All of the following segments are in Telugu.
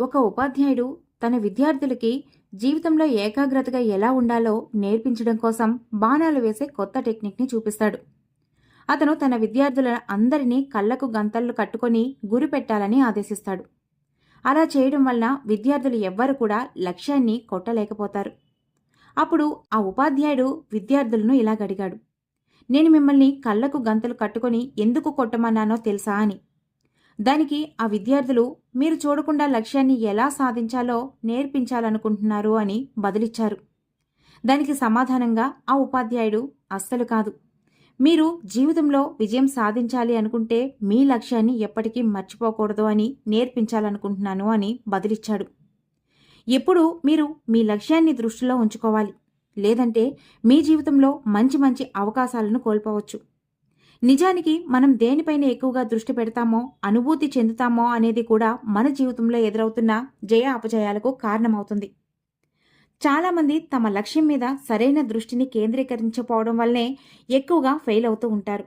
ఒక ఉపాధ్యాయుడు తన విద్యార్థులకి జీవితంలో ఏకాగ్రతగా ఎలా ఉండాలో నేర్పించడం కోసం బాణాలు వేసే కొత్త టెక్నిక్ని చూపిస్తాడు. అతను తన విద్యార్థుల అందరినీ కళ్ళకు గంతలు కట్టుకొని గురి పెట్టాలని ఆదేశిస్తాడు. అలా చేయడం వల్ల విద్యార్థులు ఎవ్వరు కూడా లక్ష్యాన్ని కొట్టలేకపోతారు. అప్పుడు ఆ ఉపాధ్యాయుడు విద్యార్థులను ఇలా అడిగాడు. నేను మిమ్మల్ని కళ్ళకు గంతలు కట్టుకొని ఎందుకు కొట్టమన్నానో తెలుసా? అని. దానికి ఆ విద్యార్థులు మీరు చూడకుండా లక్ష్యాన్ని ఎలా సాధించాలో నేర్పించాలనుకుంటున్నారు అని బదులిచ్చారు. దానికి సమాధానంగా ఆ ఉపాధ్యాయుడు అస్సలు కాదు. మీరు జీవితంలో విజయం సాధించాలి అనుకుంటే మీ లక్ష్యాన్ని ఎప్పటికీ మర్చిపోకూడదు అని నేర్పించాలనుకుంటున్నాను అని బదులిచ్చాడు. ఎప్పుడు మీరు మీ లక్ష్యాన్ని దృష్టిలో ఉంచుకోవాలి. లేదంటే మీ జీవితంలో మంచి మంచి అవకాశాలను కోల్పోవచ్చు. నిజానికి మనం దేనిపైన ఎక్కువగా దృష్టి పెడతామో అనుభూతి చెందుతామో అనేది కూడా మన జీవితంలో ఎదురవుతున్న జయ అపజయాలకు కారణమవుతుంది. చాలామంది తమ లక్ష్యం మీద సరైన దృష్టిని కేంద్రీకరించకపోవడం వల్లనే ఎక్కువగా ఫెయిల్ అవుతూ ఉంటారు.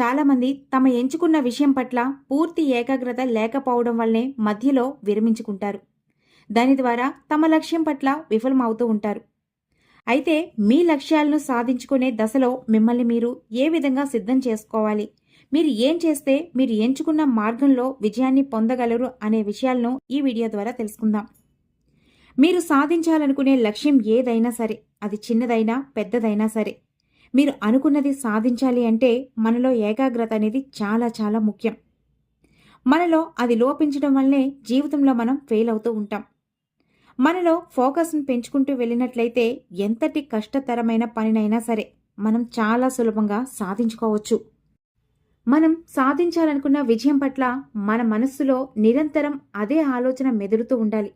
చాలామంది తమ ఎంచుకున్న విషయం పట్ల పూర్తి ఏకాగ్రత లేకపోవడం వల్లనే మధ్యలో విరమించుకుంటారు. దాని ద్వారా తమ లక్ష్యం పట్ల విఫలమవుతూ ఉంటారు. అయితే మీ లక్ష్యాలను సాధించుకునే దశలో మిమ్మల్ని మీరు ఏ విధంగా సిద్ధం చేసుకోవాలి? మీరు ఏం చేస్తే మీరు ఎంచుకున్న మార్గంలో విజయాన్ని పొందగలరు అనే విషయాలను ఈ వీడియో ద్వారా తెలుసుకుందాం. మీరు సాధించాలనుకునే లక్ష్యం ఏదైనా సరే అది చిన్నదైనా పెద్దదైనా సరే మీరు అనుకున్నది సాధించాలి అంటే మనలో ఏకాగ్రత అనేది చాలా చాలా ముఖ్యం. మనలో అది లోపించడం వల్లే జీవితంలో మనం ఫెయిల్ అవుతూ ఉంటాం. మనలో ఫోకస్ను పెంచుకుంటూ వెళ్ళినట్లయితే ఎంతటి కష్టతరమైన పనినైనా సరే మనం చాలా సులభంగా సాధించుకోవచ్చు. మనం సాధించాలనుకున్న విజయం పట్ల మన మనస్సులో నిరంతరం అదే ఆలోచన మెదులుతూ ఉండాలి.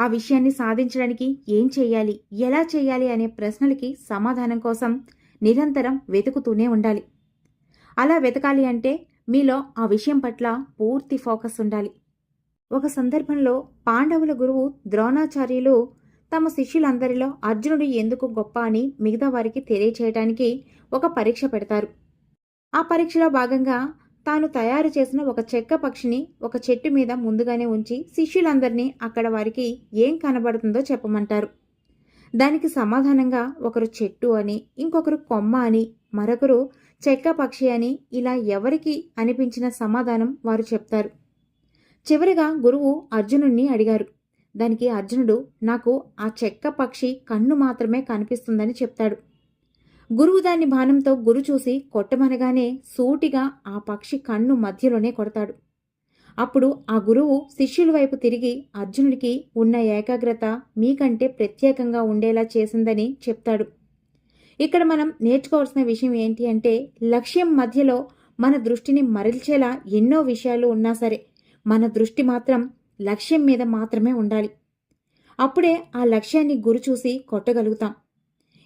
ఆ విషయాన్ని సాధించడానికి ఏం చేయాలి ఎలా చేయాలి అనే ప్రశ్నలకి సమాధానం కోసం నిరంతరం వెతుకుతూనే ఉండాలి. అలా వెతకాలి అంటే మీలో ఆ విషయం పట్ల పూర్తి ఫోకస్ ఉండాలి. ఒక సందర్భంలో పాండవుల గురువు ద్రోణాచార్యులు తమ శిష్యులందరిలో అర్జునుడు ఎందుకు గొప్ప అని మిగతా వారికి తెలియచేయటానికి ఒక పరీక్ష పెడతారు. ఆ పరీక్షలో భాగంగా తాను తయారు చేసిన ఒక చెక్క పక్షిని ఒక చెట్టు మీద ముందుగానే ఉంచి శిష్యులందరినీ అక్కడ వారికి ఏం కనబడుతుందో చెప్పమంటారు. దానికి సమాధానంగా ఒకరు చెట్టు అని ఇంకొకరు కొమ్మ అని మరొకరు చెక్క పక్షి అని ఇలా ఎవరికి అనిపించిన సమాధానం వారు చెప్తారు. చివరిగా గురువు అర్జునుణ్ణి అడిగారు. దానికి అర్జునుడు నాకు ఆ చెక్క పక్షి కన్ను మాత్రమే కనిపిస్తుందని చెప్తాడు. గురువు దాన్ని బాణంతో గురు చూసి కొట్టమనగానే సూటిగా ఆ పక్షి కన్ను మధ్యలోనే కొడతాడు. అప్పుడు ఆ గురువు శిష్యుల వైపు తిరిగి అర్జునుడికి ఉన్న ఏకాగ్రత మీకంటే ప్రత్యేకంగా ఉండేలా చేసిందని చెప్తాడు. ఇక్కడ మనం నేర్చుకోవాల్సిన విషయం ఏంటి అంటే లక్ష్యం మధ్యలో మన దృష్టిని మరల్చేలా ఎన్నో విషయాలు ఉన్నా సరే మన దృష్టి మాత్రం లక్ష్యం మీద మాత్రమే ఉండాలి. అప్పుడే ఆ లక్ష్యాన్ని గురి చూసి కొట్టగలుగుతాం.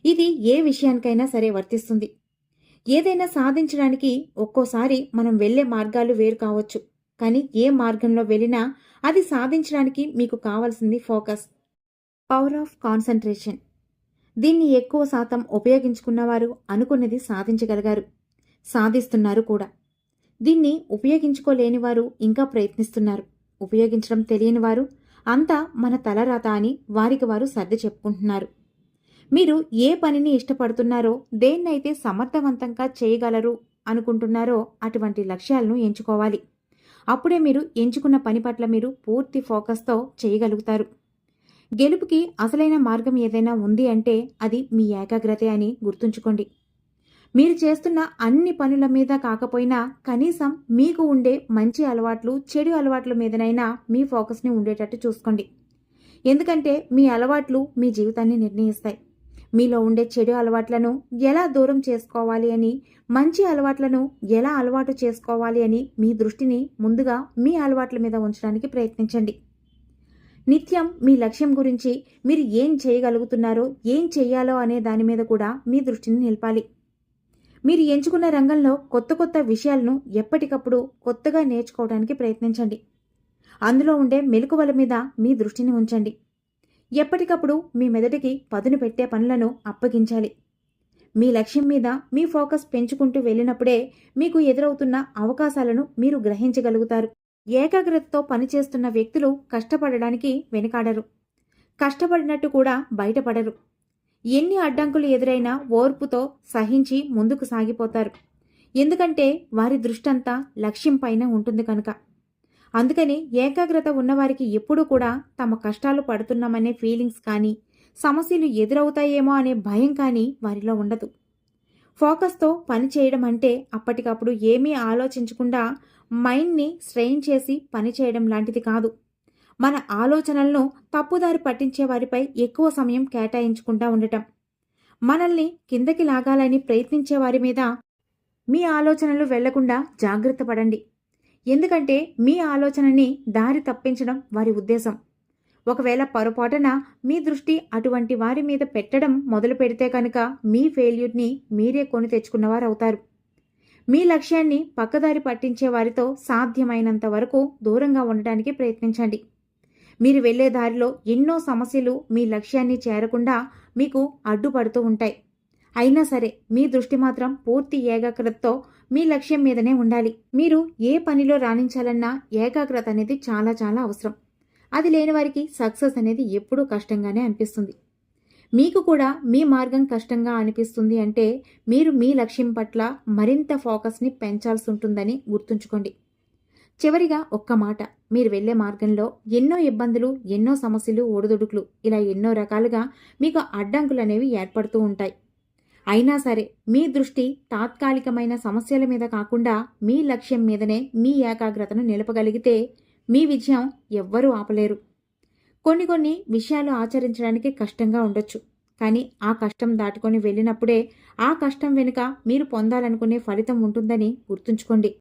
ఇది ఏ విషయానికైనా సరే వర్తిస్తుంది. ఏదైనా సాధించడానికి ఒక్కోసారి మనం వెళ్ళే మార్గాలు వేరు కావచ్చు. కానీ ఏ మార్గంలో వెళ్ళినా అది సాధించడానికి మీకు కావాల్సింది ఫోకస్. Power of concentration. దీన్ని ఎక్కువ శాతం ఉపయోగించుకున్నవారు అనుకున్నది సాధించగలిగారు. సాధిస్తున్నారు కూడా. దీన్ని ఉపయోగించుకోలేని వారు ఇంకా ప్రయత్నిస్తున్నారు. ఉపయోగించడం తెలియని వారు అంతా మన తలరాత అని వారికి వారు సర్ది చెప్పుకుంటున్నారు. మీరు ఏ పనిని ఇష్టపడుతున్నారో దేన్నైతే సమర్థవంతంగా చేయగలరు అనుకుంటున్నారో అటువంటి లక్ష్యాలను ఎంచుకోవాలి. అప్పుడే మీరు ఎంచుకున్న పని పట్ల మీరు పూర్తి ఫోకస్తో చేయగలుగుతారు. గెలుపుకి అసలైన మార్గం ఏదైనా ఉంది అంటే అది మీ ఏకాగ్రతే అని గుర్తుంచుకోండి. మీరు చేస్తున్న అన్ని పనుల మీద కాకపోయినా కనీసం మీకు ఉండే మంచి అలవాట్లు చెడు అలవాట్ల మీదనైనా మీ ఫోకస్ని ఉండేటట్టు చూసుకోండి. ఎందుకంటే మీ అలవాట్లు మీ జీవితాన్ని నిర్ణయిస్తాయి. మీలో ఉండే చెడు అలవాట్లను ఎలా దూరం చేసుకోవాలి అని మంచి అలవాట్లను ఎలా అలవాటు చేసుకోవాలి అని మీ దృష్టిని ముందుగా మీ అలవాట్ల మీద ఉంచడానికి ప్రయత్నించండి. నిత్యం మీ లక్ష్యం గురించి మీరు ఏం చేయగలుగుతున్నారో ఏం చేయాలో అనే దాని మీద కూడా మీ దృష్టిని నిలపాలి. మీరు ఎంచుకున్న రంగంలో కొత్త కొత్త విషయాలను ఎప్పటికప్పుడు కొత్తగా నేర్చుకోవడానికి ప్రయత్నించండి. అందులో ఉండే మెలకువల మీద మీ దృష్టిని ఉంచండి. ఎప్పటికప్పుడు మీ మెదటికి పదును పెట్టే పనులను అప్పగించాలి. మీ లక్ష్యం మీద మీ ఫోకస్ పెంచుకుంటూ వెళ్ళినప్పుడే మీకు ఎదురవుతున్న అవకాశాలను మీరు గ్రహించగలుగుతారు. ఏకాగ్రతతో పనిచేస్తున్న వ్యక్తులు కష్టపడడానికి వెనుకాడరు. కష్టపడినట్టు కూడా బయటపడరు. ఎన్ని అడ్డంకులు ఎదురైనా ఓర్పుతో సహించి ముందుకు సాగిపోతారు. ఎందుకంటే వారి దృష్టంతా లక్ష్యంపైన ఉంటుంది కనుక. అందుకని ఏకాగ్రత ఉన్నవారికి ఎప్పుడూ కూడా తమ కష్టాలు పడుతున్నామనే ఫీలింగ్స్ కానీ సమస్యలు ఎదురవుతాయేమో అనే భయం కానీ వారిలో ఉండదు. ఫోకస్తో పని చేయడం అంటే అప్పటికప్పుడు ఏమీ ఆలోచించకుండా మైండ్ని స్ట్రెయిన్ చేసి పని చేయడం లాంటిది కాదు. మన ఆలోచనలను తప్పుదారి పట్టించే వారిపై ఎక్కువ సమయం కేటాయించకుండా ఉండటం. మనల్ని కిందకి లాగాలని ప్రయత్నించే వారి మీద మీ ఆలోచనలు వెళ్ళకుండా జాగ్రత్త పడండి. ఎందుకంటే మీ ఆలోచనని దారి తప్పించడం వారి ఉద్దేశం. ఒకవేళ పొరపాటున మీ దృష్టి అటువంటి వారి మీద పెట్టడం మొదలు పెడితే కనుక మీ ఫెయిల్యూర్ని మీరే కొని తెచ్చుకున్నవారు అవుతారు. మీ లక్ష్యాన్ని పక్కదారి పట్టించే వారితో సాధ్యమైనంత వరకు దూరంగా ఉండటానికి ప్రయత్నించండి. మీరు వెళ్ళే దారిలో ఎన్నో సమస్యలు మీ లక్ష్యాన్ని చేరకుండా మీకు అడ్డుపడుతూ ఉంటాయి. అయినా సరే మీ దృష్టి మాత్రం పూర్తి ఏకాగ్రతతో మీ లక్ష్యం మీదనే ఉండాలి. మీరు ఏ పనిలో రాణించాలన్నా ఏకాగ్రత అనేది చాలా చాలా అవసరం. అది లేని వారికి సక్సెస్ అనేది ఎప్పుడూ కష్టంగానే అనిపిస్తుంది. మీకు కూడా మీ మార్గం కష్టంగా అనిపిస్తుంది అంటే మీరు మీ లక్ష్యం పట్ల మరింత ఫోకస్ని పెంచాల్సి ఉంటుందని గుర్తుంచుకోండి. చివరిగా ఒక్క మాట. మీరు వెళ్ళే మార్గంలో ఎన్నో ఇబ్బందులు ఎన్నో సమస్యలు ఒడిదుడుకులు ఇలా ఎన్నో రకాలుగా మీకు అడ్డంకులు అనేవి ఏర్పడుతూ ఉంటాయి. అయినా సరే మీ దృష్టి తాత్కాలికమైన సమస్యల మీద కాకుండా మీ లక్ష్యం మీదనే మీ ఏకాగ్రతను నిలపగలిగితే మీ విజయం ఎవ్వరూ ఆపలేరు. కొన్ని కొన్ని విషయాలు ఆచరించడానికి కష్టంగా ఉండొచ్చు. కానీ ఆ కష్టం దాటుకొని వెళ్ళినప్పుడే ఆ కష్టం వెనుక మీరు పొందాలనుకునే ఫలితం ఉంటుందని గుర్తుంచుకోండి.